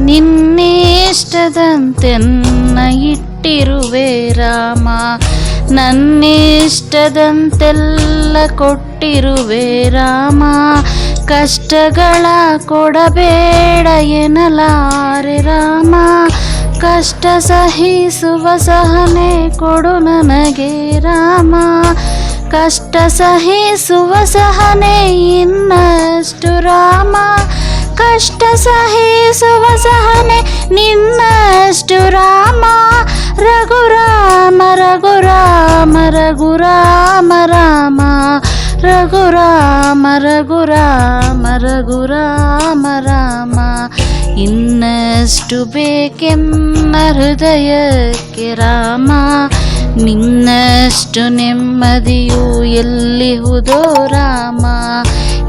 ನಿನ್ನಿಷ್ಟದಂತೆನ್ನ ಇಟ್ಟಿರುವೆ ರಾಮ. ನನ್ನಿಷ್ಟದಂತೆಲ್ಲ ಕೊಟ್ಟಿರುವೆ ರಾಮ. ಕಷ್ಟಗಳ ಕೊಡಬೇಡ ಎನ್ನಲಾರೆ ರಾಮ. ಕಷ್ಟ ಸಹಿಸುವ ಸಹನೆ ಕೊಡು ನನಗೆ ರಾಮ. ಕಷ್ಟ ಸಹಿಸುವ ಸಹನೆ ಇನ್ನಷ್ಟು ರಾಮ. ಸಹಿಸುವ ಸಹನೆ ನಿನ್ನಷ್ಟು ರಾಮ. ರಘುರಾಮ ರಘುರಾಮ ರಘುರಾಮ, ರಾಮ. ರಘುರಾಮ ರಘುರಾಮ ರಘುರಾಮ, ರಾಮ. ಇನ್ನಷ್ಟು ಬೇಕೆನ್ನ ಹೃದಯಕ್ಕೆ ರಾಮ. ನಿನ್ನಷ್ಟು ನೆಮ್ಮದಿಯು ಎಲ್ಲಿಹುದೋ ರಾಮ.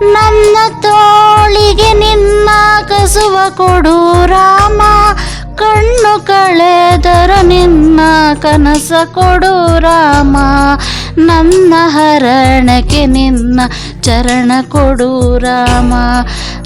ನನ್ನ ತೋಳಿಗೆ ನಿನ್ನ ಕಸುವ ಕೊಡು ರಾಮ. ಕಣ್ಣು ಕಳೆದರು ನಿನ್ನ ಕನಸ ಕೊಡು ರಾಮ. ನನ್ನ ಹರಣಕ್ಕೆ ನಿನ್ನ ಚರಣ ಕೊಡು ರಾಮ.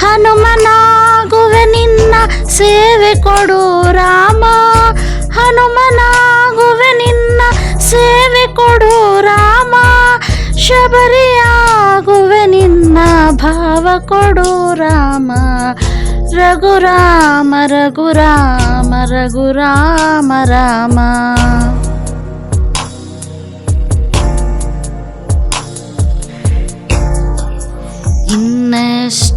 ಹನುಮನಾಗುವೆ ನಿನ್ನ ಸೇವೆ ಕೊಡು ರಾಮ. ಹನುಮನಾಗುವೆ ನಿನ್ನ ಸೇವೆ ಕೊಡು ರಾಮ. ಶಬರಿಯಾಗುವೆ ನಿನ್ನ ಭಾವ ಕೊಡು ರಾಮ. ರಘುರಾಮ ರಘುರಾಮ ರಘುರಾಮ, ರಾಮ.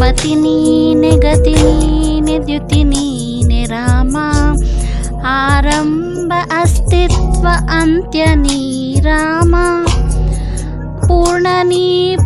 మతి నీనే గతి నీనే ద్యుతి నీనే రామ. ఆరంభ అస్తిత్వ అంత్య రామ. పూర్ణ నీ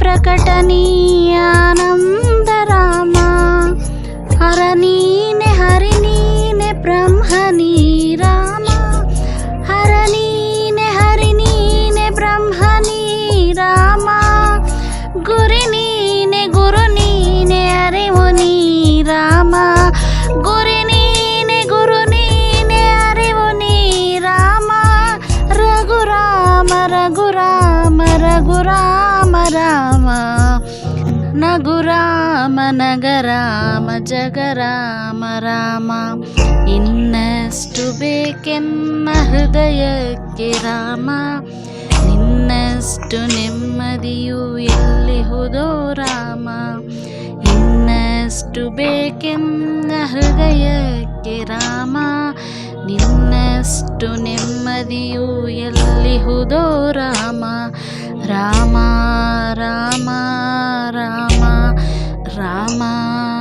ನಗುರಾಮ ನಗರಾಮ ಜಗರಾಮ, ರಾಮ. ಇನ್ನಷ್ಟು ಬೇಕೆನ್ನ ಹೃದಯಕ್ಕೆ ರಾಮ. ನಿನ್ನಷ್ಟು ನೆಮ್ಮದಿಯು ಎಲ್ಲಿಹುದೋ ರಾಮ. ಇನ್ನಷ್ಟು ಬೇಕೆನ್ನ ಹೃದಯಕ್ಕೆ ರಾಮ. ನಿನ್ನಷ್ಟು ನೆಮ್ಮದಿಯು ಎಲ್ಲಿ ಹೋದೋ ರಾಮ. ರಾಮ ರಾಮ. Rama.